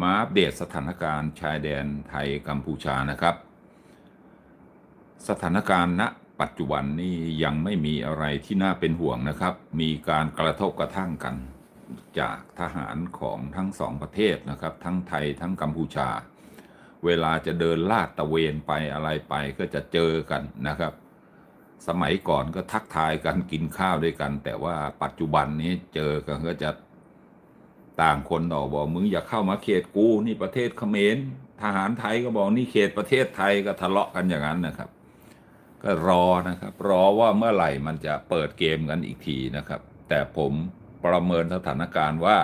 มาอัปเดตสถานการณ์ชายแดนไทยกัมพูชานะครับ สถานการณ์ณปัจจุบันนี้ยังไม่มีอะไรที่น่าเป็นห่วงนะครับ มีการกระทบกระทั่งกัน จากทหารของทั้งสองประเทศนะครับ ทั้งไทยทั้งกัมพูชา เวลาจะเดินลาดตะเวนไปอะไรไปก็จะเจอกันนะครับ สมัยก่อนก็ทักทายกันกินข้าวด้วยกัน แต่ว่าปัจจุบันนี้เจอกันก็จะ ต่างคนต่อบอกมึงอย่าเข้ามาเขตกูนี่ประเทศเขมรทหารไทยก็บอกนี่เขตประเทศไทยก็ทะเลาะกันอย่างนั้นนะครับ ก็รอนะครับ รอว่าเมื่อไหร่มันจะเปิดเกมกันอีกทีนะครับ แต่ผมประเมินสถานการณ์ว่า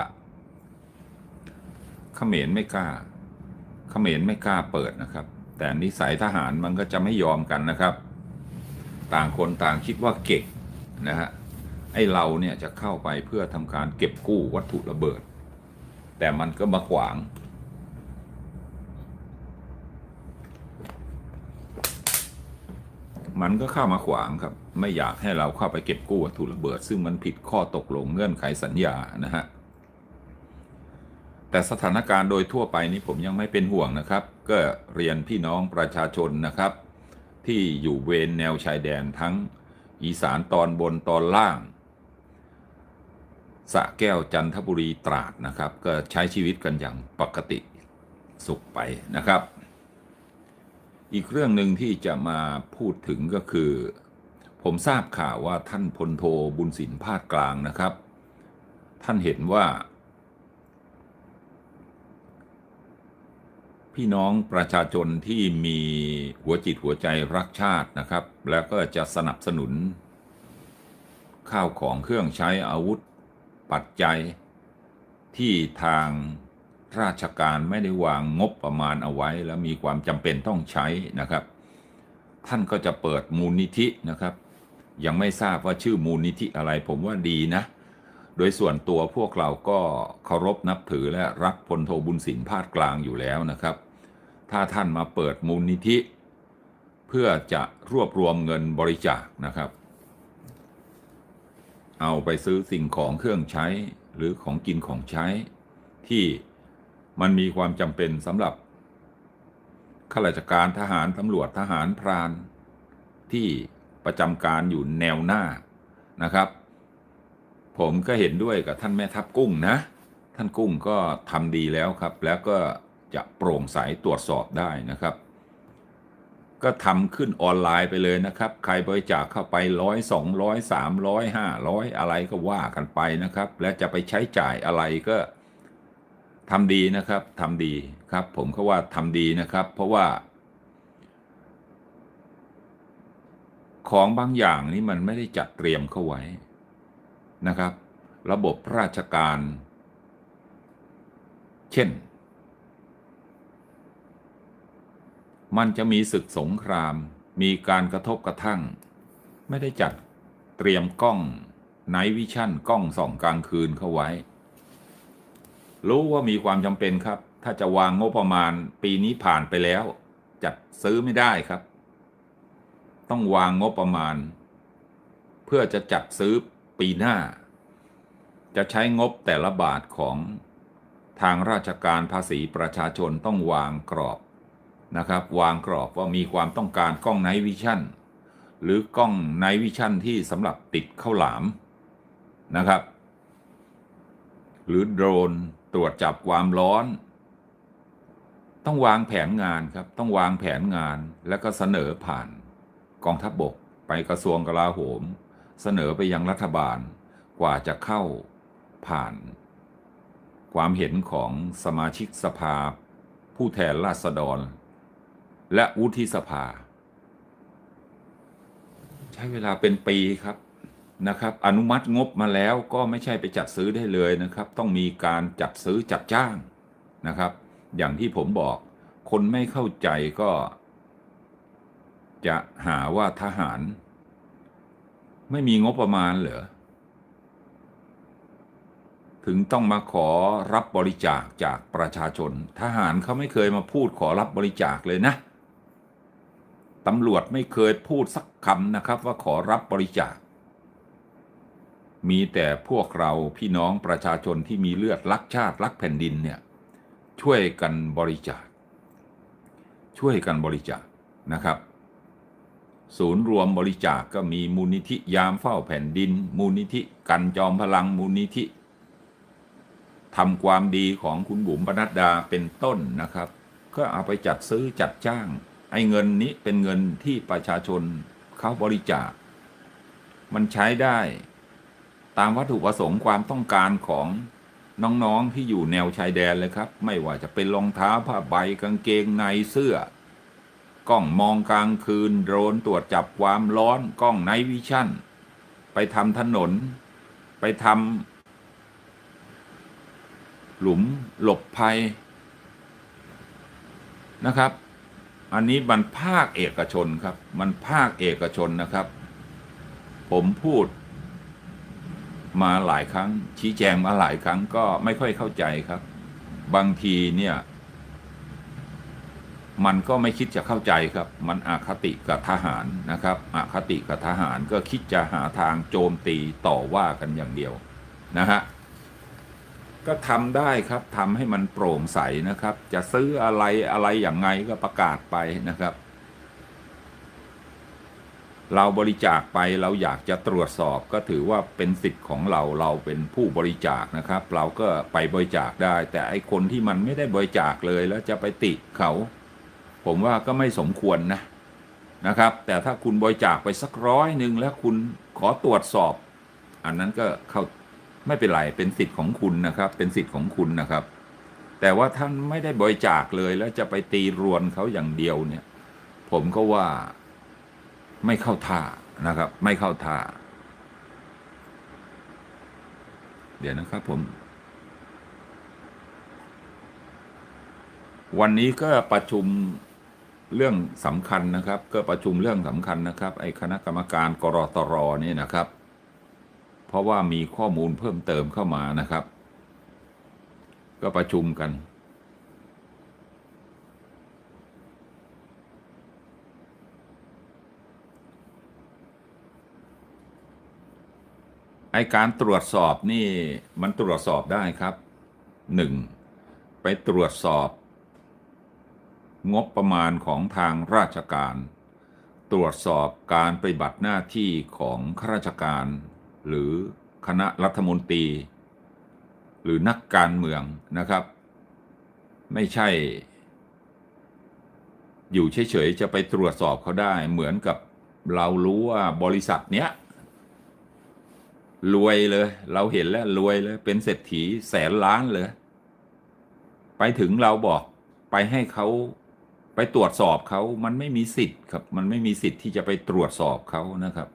เขมรไม่กล้าเขมรไม่กล้าเปิดนะครับ แต่นิสัยทหารมันก็จะไม่ยอมกันนะครับ ต่างคนต่างคิดว่าเก่งนะฮะไอ้เราเนี่ยจะเข้าไปเพื่อทำการเก็บกู้วัตถุระเบิด แต่มันก็มาขวาง มันก็เข้ามาขวางครับ ไม่อยากให้เราเข้าไปเก็บกู้วัตถุระเบิด ซึ่งมันผิดข้อตกลงเงื่อนไขสัญญานะฮะแต่สถานการณ์โดยทั่วไปนี้ผมยังไม่เป็นห่วงนะครับ ก็เรียนพี่น้องประชาชนนะครับ ที่อยู่เวรแนวชายแดนทั้งอีสานตอนบนตอนล่าง สะแก้วจันทบุรีตราดนะครับ ก็ใช้ชีวิตกันอย่างปกติสุขไปนะครับ อีกเรื่องหนึ่งที่จะมาพูดถึงก็คือ ผมทราบข่าวว่าท่านพลโทบุญสินภาคกลางนะครับ ท่านเห็นว่า พี่น้องประชาชนที่มีหัวจิตหัวใจรักชาตินะครับ แล้วก็จะสนับสนุน ข้าวของเครื่องใช้อาวุธ ปัจจัย ที่ทางราชการไม่ได้วางงบประมาณเอาไว้ แล้วมีความจำเป็นต้องใช้นะครับ ท่านก็จะเปิดมูลนิธินะครับ ยังไม่ทราบว่าชื่อมูลนิธิอะไรผมว่าดีนะ โดยส่วนตัวพวกเราก็เคารพนับถือและรักพลโทบุญสินภาคกลางอยู่แล้วนะครับ ถ้าท่านมาเปิดมูลนิธิ เพื่อจะรวบรวมเงินบริจาคนะครับ เอาไปซื้อสิ่งของเครื่องใช้หรือของกินของใช้ ที่มันมีความจำเป็นสำหรับข้าราชการทหารตำรวจทหารพราน ที่ประจำการอยู่แนวหน้านะครับ ผมก็เห็นด้วยกับท่านแม่ทัพกุ้งนะ ท่านกุ้งก็ทำดีแล้วครับ แล้วก็จะโปร่งใสตรวจสอบได้นะครับ ก็ทำขึ้นออนไลน์ไปเลยนะครับ ใครบริจาคเข้าไปร้อยสองร้อยสามร้อยห้าร้อยอะไรก็ว่ากันไปนะครับ และจะไปใช้จ่ายอะไรก็ทำดีนะครับทำดีครับ ผมก็ว่าทำดีนะครับ เพราะว่า ของบางอย่างนี่มันไม่ได้จัดเตรียมเข้าไว้นะครับ ระบบราชการ เช่น มันจะมีศึกสงคราม มีการกระทบกระทั่ง ไม่ได้จัดเตรียมกล้องไนวิชั่นกล้องส่องกลางคืนเข้าไว้ รู้ว่ามีความจำเป็นครับ ถ้าจะวางงบประมาณปีนี้ผ่านไปแล้ว จัดซื้อไม่ได้ครับ ต้องวางงบประมาณ เพื่อจะจัดซื้อปีหน้า จะใช้งบแต่ละบาทของทางราชการภาษีประชาชนต้องวางกรอบ นะครับ วางกรอบว่ามีความต้องการกล้องไนท์วิชั่นหรือกล้องไนท์วิชั่นที่สำหรับติดเข้าหลามนะครับ หรือโดรนตรวจจับความร้อน ต้องวางแผนงานครับ ต้องวางแผนงานแล้วก็เสนอผ่านกองทัพบบกไปกระทรวงกลาโหม เสนอไปยังรัฐบาลกว่าจะเข้าผ่าน ความเห็นของสมาชิกสภาผู้แทนราษฎร และวุฒิสภา ใช้เวลาเป็นปีครับนะครับ อนุมัติงบมาแล้วก็ไม่ใช่ไปจัดซื้อได้เลยนะครับ ต้องมีการจัดซื้อจัดจ้างนะครับ อย่างที่ผมบอก คนไม่เข้าใจก็ จะหาว่าทหาร ไม่มีงบประมาณเหรอถึงต้องมาขอรับบริจาคจากประชาชน ทหารเขาไม่เคยมาพูดขอรับบริจาคเลยนะ ตำรวจไม่เคยพูดสักคำนะครับว่าขอรับบริจาค มีแต่พวกเราพี่น้องประชาชนที่มีเลือดรักชาติรักแผ่นดินเนี่ยช่วยกันบริจาค ช่วยกันบริจาคนะครับ ศูนย์รวมบริจาคก็มีมูลนิธิยามเฝ้าแผ่นดิน มูลนิธิกันจอมพลังมูลนิธิทำความดีของคุณบุ๋มปนัดดาเป็นต้นนะครับ ก็เอาไปจัดซื้อจัดจ้าง ไอ้เงินนี้เป็นเงินที่ประชาชนเขาบริจาค มันใช้ได้ตามวัตถุประสงค์ความต้องการของน้องๆที่อยู่แนวชายแดนเลยครับ ไม่ว่าจะเป็นรองเท้าผ้าใบกางเกงในเสื้อกล้องมองกลางคืน โดรนตรวจจับความร้อนกล้องไนท์วิชั่น ไปทำถนน ไปทำหลุมหลบภัยนะครับ อันนี้มันภาคเอกชนครับ มันภาคเอกชนนะครับ ผมพูดมาหลายครั้ง ชี้แจงมาหลายครั้งก็ไม่ค่อยเข้าใจครับ บางทีเนี่ย มันก็ไม่คิดจะเข้าใจครับ มันอาคติกับทหารนะครับอาคติกับทหารก็คิดจะหาทางโจมตีต่อว่ากันอย่างเดียวนะฮะ ก็ทำได้ครับทำให้มันโปร่งใสนะครับ จะซื้ออะไรอะไรอย่างไงก็ประกาศไปนะครับ เราบริจาคไปเราอยากจะตรวจสอบก็ถือว่าเป็นสิทธิ์ของเราเราเป็นผู้บริจาคนะครับ เราก็ไปบริจาคได้ แต่ไอคนที่มันไม่ได้บริจาคเลยแล้วจะไปติเขา ผมว่าก็ไม่สมควรนะนะครับ แต่ถ้าคุณบริจาคไปสักร้อยหนึ่งแล้วคุณขอตรวจสอบ อันนั้นก็เข้า ไม่เป็นไรเป็นสิทธิ์ของคุณนะครับ เป็นสิทธิ์ของคุณนะครับ แต่ว่าท่านไม่ได้บริจาคเลยแล้วจะไปตีรวนเขาอย่างเดียวเนี่ย ผมก็ว่าไม่เข้าท่านะครับ ไม่เข้าท่า เดี๋ยวนะครับผม วันนี้ก็ประชุมเรื่องสำคัญนะครับ ก็ประชุมเรื่องสำคัญนะครับ ไอ้คณะกรรมการกรตรนี่นะครับ เพราะว่ามีข้อมูลเพิ่มเติมเข้ามานะครับ ก็ประชุมกัน ไอการตรวจสอบนี่มันตรวจสอบได้ครับหนึ่งไปตรวจสอบ งบประมาณของทางราชการ ตรวจสอบการปฏิบัติหน้าที่ของข้าราชการ หรือคณะรัฐมนตรี หรือนักการเมืองนะครับ ไม่ใช่ อยู่เฉยๆจะไปตรวจสอบเขาได้เหมือนกับเรารู้ว่าบริษัทเนี้ยรวยเลย เราเห็นแล้วรวยเลยเป็นเศรษฐีแสนล้านเลย ไปถึงเราบอกไปให้เขาไปตรวจสอบเขามันไม่มีสิทธิ์ครับ มันไม่มีสิทธิ์ที่จะไปตรวจสอบเขานะครับ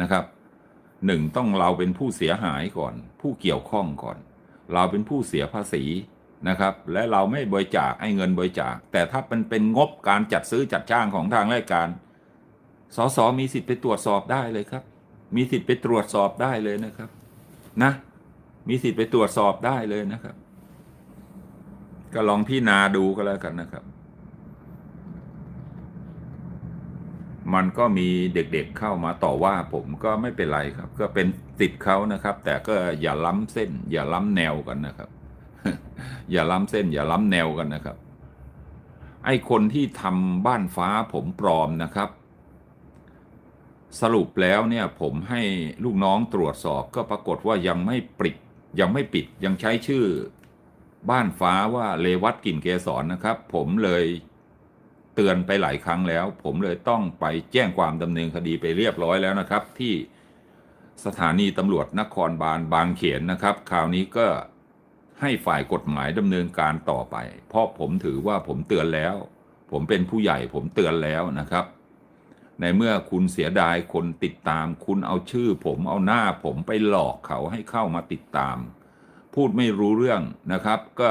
นะครับ หนึ่งต้องเราเป็นผู้เสียหายก่อน ผู้เกี่ยวข้องก่อน เราเป็นผู้เสียภาษีนะครับ และเราไม่บริจาคให้เงินบริจาค แต่ถ้าเป็นเป็นงบการจัดซื้อจัดจ้างของทางราชการสสมีสิทธิ์ไปตรวจสอบได้เลยครับ มีสิทธิ์ไปตรวจสอบได้เลยนะครับ นะ มีสิทธิ์ไปตรวจสอบได้เลยนะครับ ก็ลองพี่นาดูก็แล้วกันนะครับ มันก็มีเด็กๆเข้ามาต่อว่าผมก็ไม่เป็นไรครับ ก็เป็นสิทธิ์เขานะครับ แต่ก็อย่าล้ำเส้น อย่าล้ำแนวกันนะครับ อย่าล้ำเส้น อย่าล้ำแนวกันนะครับ ไอ้คนที่ทำบ้านฟ้าผมปลอมนะครับ สรุปแล้วเนี่ยผมให้ลูกน้องตรวจสอบก็ปรากฏว่ายังไม่ปิด ยังไม่ปิดยังใช้ชื่อ บ้านฟ้าว่าเลวัตกิ่นเกสรนะครับ ผมเลย เตือนไปหลายครั้งแล้ว ผมเลยต้องไปแจ้งความดำเนินคดีไปเรียบร้อยแล้วนะครับ ที่สถานีตำรวจนครบาลบางเขนนะครับ คราวนี้ก็ให้ฝ่ายกฎหมายดำเนินการต่อไป เพราะผมถือว่าผมเตือนแล้ว ผมเป็นผู้ใหญ่ผมเตือนแล้วนะครับ ในเมื่อคุณเสียดายคนติดตาม คุณเอาชื่อ ผมเอาหน้าผมไปหลอกเขาให้เข้ามาติดตาม พูดไม่รู้เรื่องนะครับ ก็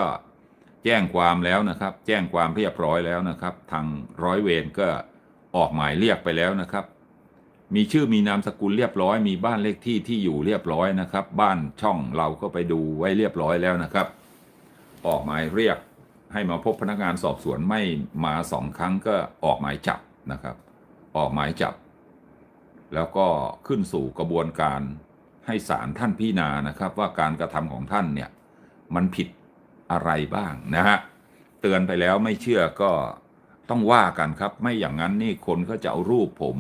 แจ้งความแล้วนะครับ แจ้งความเรียบร้อยแล้วนะครับ ทางร้อยเวรก็ออกหมายเรียกไปแล้วนะครับ มีชื่อมีนามสกุลเรียบร้อย มีบ้านเลขที่ที่อยู่เรียบร้อยนะครับ บ้านช่องเราก็ไปดูไว้เรียบร้อยแล้วนะครับ ออกหมายเรียกให้มาพบพนักงานสอบสวนไม่มาสองครั้งก็ออกหมายจับนะครับ ออกหมายจับ แล้วก็ขึ้นสู่กระบวนการให้ศาลท่านพิจารณานะครับ ว่าการกระทำของท่านเนี่ยมันผิด อะไรบ้างนะฮะเตือนไปแล้วไม่เชื่อก็ต้องว่ากันครับ ไม่อย่างนั้นนี่คนก็จะเอารูปผม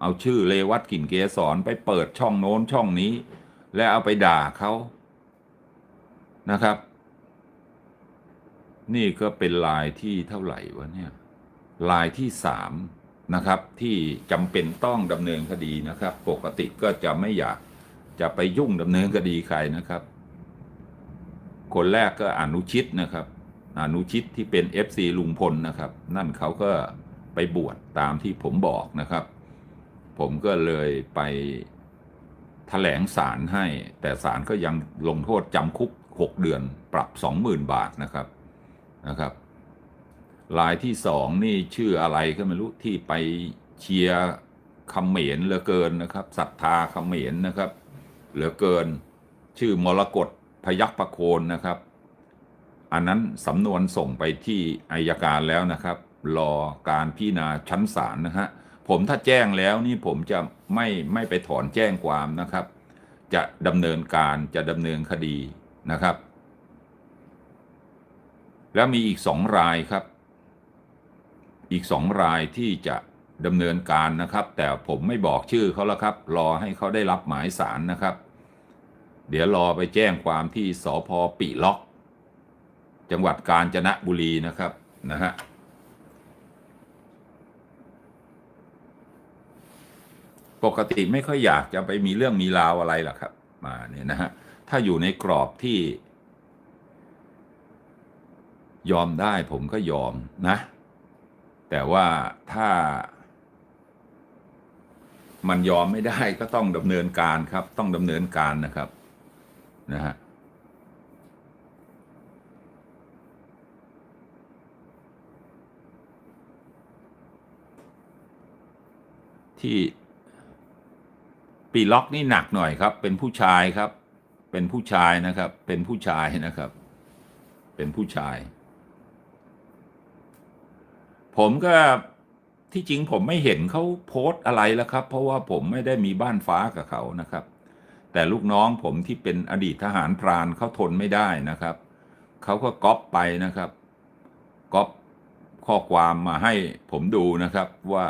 เอาชื่อเลวัตกลิ่นเกสรไปเปิดช่องโน้นช่องนี้ และเอาไปด่าเขานะครับ นี่ก็เป็นลายที่เท่าไหร่วะเนี่ยลายที่สามนะครับ ที่จำเป็นต้องดำเนินคดีนะครับ ปกติก็จะไม่อยากจะไปยุ่งดำเนินคดีใครนะครับ คนแรกก็อนุชิตนะครับอนุชิตที่เป็น FC ลุงพลนะครับ นั่นเขาก็ไปบวชตามที่ผมบอกนะครับ ผมก็เลยไปแถลงศาลให้ แต่ศาลก็ยังลงโทษจำคุก 6 เดือนปรับ 20,000 บาทนะครับนะครับรายที่สองนี่ชื่ออะไรก็ไม่รู้ที่ไปเชียร์เขมรเหลือเกินนะครับศรัทธาคเขมรนะครับ เหลือเกิน ชื่อมรกต พยัคฆ์ประโคนนะครับ อันนั้นสำนวนส่งไปที่อายการแล้วนะครับ รอการพิจารณาชั้นศาลนะฮะผมถ้าแจ้งแล้วนี่ผมจะไม่ไม่ไปถอนแจ้งความนะครับ จะดำเนินการจะดำเนินคดีนะครับ แล้วมีอีกสองรายครับ อีกสองรายที่จะดำเนินการนะครับ แต่ผมไม่บอกชื่อเขาแล้วครับ รอให้เขาได้รับหมายสารนะครับ เดี๋ยวรอไปแจ้งความที่สพปิล็อก จังหวัดกาญจนบุรีนะครับนะฮะปกติไม่ค่อยอยากจะไปมีเรื่องมีราวอะไรหรอกครับ มาเนี่ยนะฮะถ้าอยู่ในกรอบที่ ยอมได้ผมก็ยอมนะ แต่ว่าถ้า มันยอมไม่ได้ก็ต้องดำเนินการครับ ต้องดำเนินการนะครับ นะฮะที่ปีล็อกนี่หนักหน่อยครับ เป็นผู้ชายครับ เป็นผู้ชายนะครับ เป็นผู้ชายนะครับ เป็นผู้ชาย ผมก็ที่จริงผมไม่เห็นเขาโพสต์อะไรแล้วครับ เพราะว่าผมไม่ได้มีบ้านฟ้ากับเขานะครับ แต่ลูกน้องผมที่เป็นอดีตทหารพรานเขาทนไม่ได้นะครับ เขาก็ก๊อปไปนะครับ ก๊อปข้อความมาให้ผมดูนะครับว่า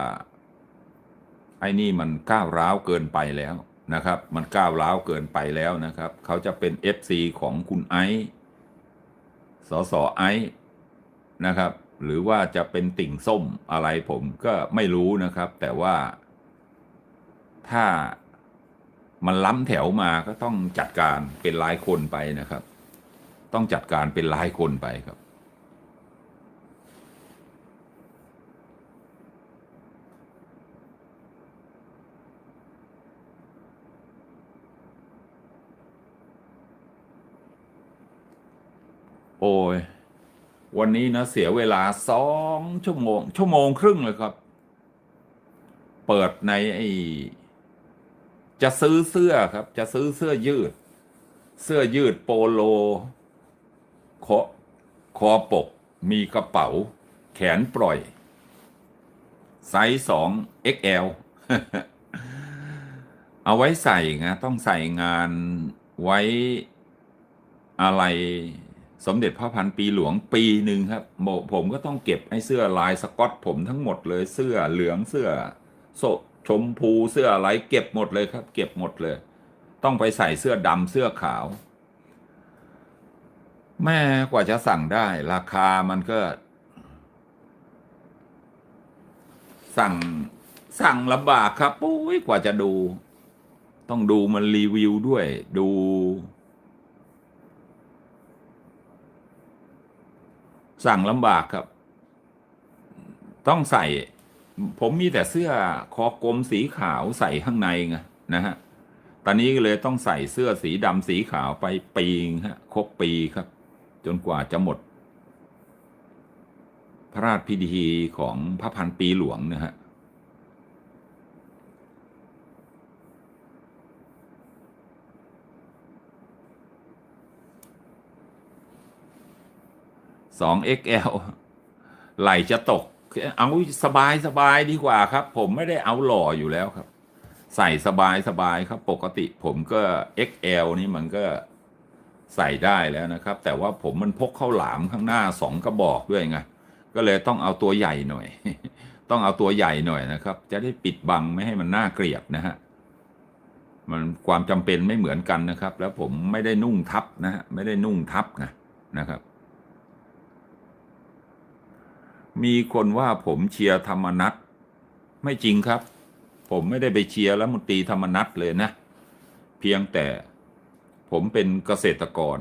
ไอ้นี่มันก้าวร้าวเกินไปแล้วนะครับ มันก้าวร้าวเกินไปแล้วนะครับ เขาจะเป็น FC ของคุณไอซ์สสไอซ์นะครับ หรือว่าจะเป็นติ่งส้มอะไรผมก็ไม่รู้นะครับ แต่ว่าถ้า มันล้ำแถวมาก็ต้องจัดการเป็นรายคนไปนะครับ ต้องจัดการเป็นรายคนไปครับ โอ้ยวันนี้นะเสียเวลาสองชั่วโมง ชั่วโมงครึ่งเลยครับ เปิดในไอ จะซื้อเสื้อครับ จะซื้อเสื้อยืด เสื้อยืดโปโลคอคอปก มีกระเป๋า แขนปล่อย ไซส์สอง XL เอาไว้ใส่ไงต้องใส่งานไว้อะไรสมเด็จพระพันปีหลวงปีหนึ่งครับโมผมก็ต้องเก็บไอ้เสื้อลายสกอตผมทั้งหมดเลยเสื้อเหลืองเสื้อโซ ชมพูเสื้ออะไรเก็บหมดเลยครับ เก็บหมดเลย ต้องไปใส่เสื้อดำเสื้อขาว แม่กว่าจะสั่งได้ ราคามันก็ สั่งสั่งลำบากครับปุ้ยกว่าจะดู ต้องดูมันรีวิวด้วย ดูสั่งลำบากครับ ต้องใส่ ผมมีแต่เสื้อคอกลมสีขาวใส่ข้างในไงนะฮะ ตอนนี้ก็เลยต้องใส่เสื้อสีดำสีขาวไปปีงฮะครบปีครับ จนกว่าจะหมด พระราชพิธีของพระพันปีหลวงนะฮะสอง XL ไหลจะตก เอาสบายสบายดีกว่าครับ ผมไม่ได้เอาหล่ออยู่แล้วครับ ใส่สบายสบายครับ ปกติผมก็ XL นี่มันก็ใส่ได้แล้วนะครับ แต่ว่าผมมันพกข้าวหลามข้างหน้าสองกระบอกด้วยไงก็เลยต้องเอาตัวใหญ่หน่อย ต้องเอาตัวใหญ่หน่อยนะครับ จะได้ปิดบังไม่ให้มันน่าเกลียดนะฮะมันความจำเป็นไม่เหมือนกันนะครับ แล้วผมไม่ได้นุ่งทับนะฮะไม่ได้นุ่งทับนะนะครับ มีคนว่าผมเชียร์ธรรมนัตไม่จริงครับ ผมไม่ได้ไปเชียร์แล้วมนตรีธรรมนัตเลยนะ เพียงแต่ผมเป็นเกษตรกร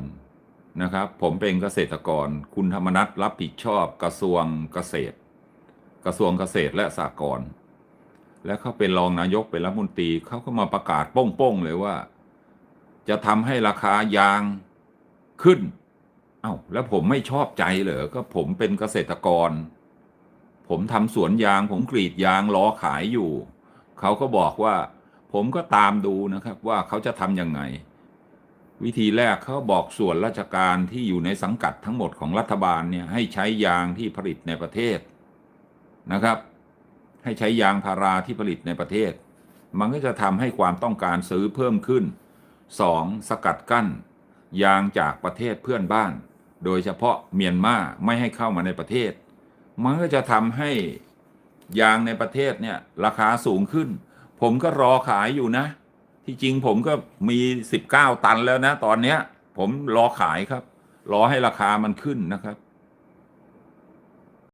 นะครับ ผมเป็นเกษตรกร คุณธรรมนัตรับผิดชอบกระทรวงเกษตร กระทรวงเกษตรและสหกรณ์และเขาเป็นรองนายกเป็นรัฐมนตรีเขาก็มาประกาศโป้งๆเลยว่า จะทำให้ราคายางขึ้น เอ้าแล้วผมไม่ชอบใจเหรอก็ผมเป็นเกษตรกร ผมทำสวนยาง ผมกรีดยางรอขายอยู่ เขาก็บอกว่า ผมก็ตามดูนะครับว่าเขาจะทำยังไง วิธีแรกเขาบอกส่วนราชการที่อยู่ในสังกัดทั้งหมดของรัฐบาลเนี่ยให้ใช้ยางที่ผลิตในประเทศนะครับ ให้ใช้ยางพาราที่ผลิตในประเทศ มันก็จะทำให้ความต้องการซื้อเพิ่มขึ้น 2. สกัดกั้น ยางจากประเทศเพื่อนบ้าน โดยเฉพาะเมียนมาไม่ให้เข้ามาในประเทศ มันก็จะทำให้ยางในประเทศเนี่ยราคาสูงขึ้น ผมก็รอขายอยู่นะ ที่จริงผมก็มี 19 ตันแล้วนะ ตอนเนี้ย ผมรอขายครับ รอให้ราคามันขึ้นนะครับ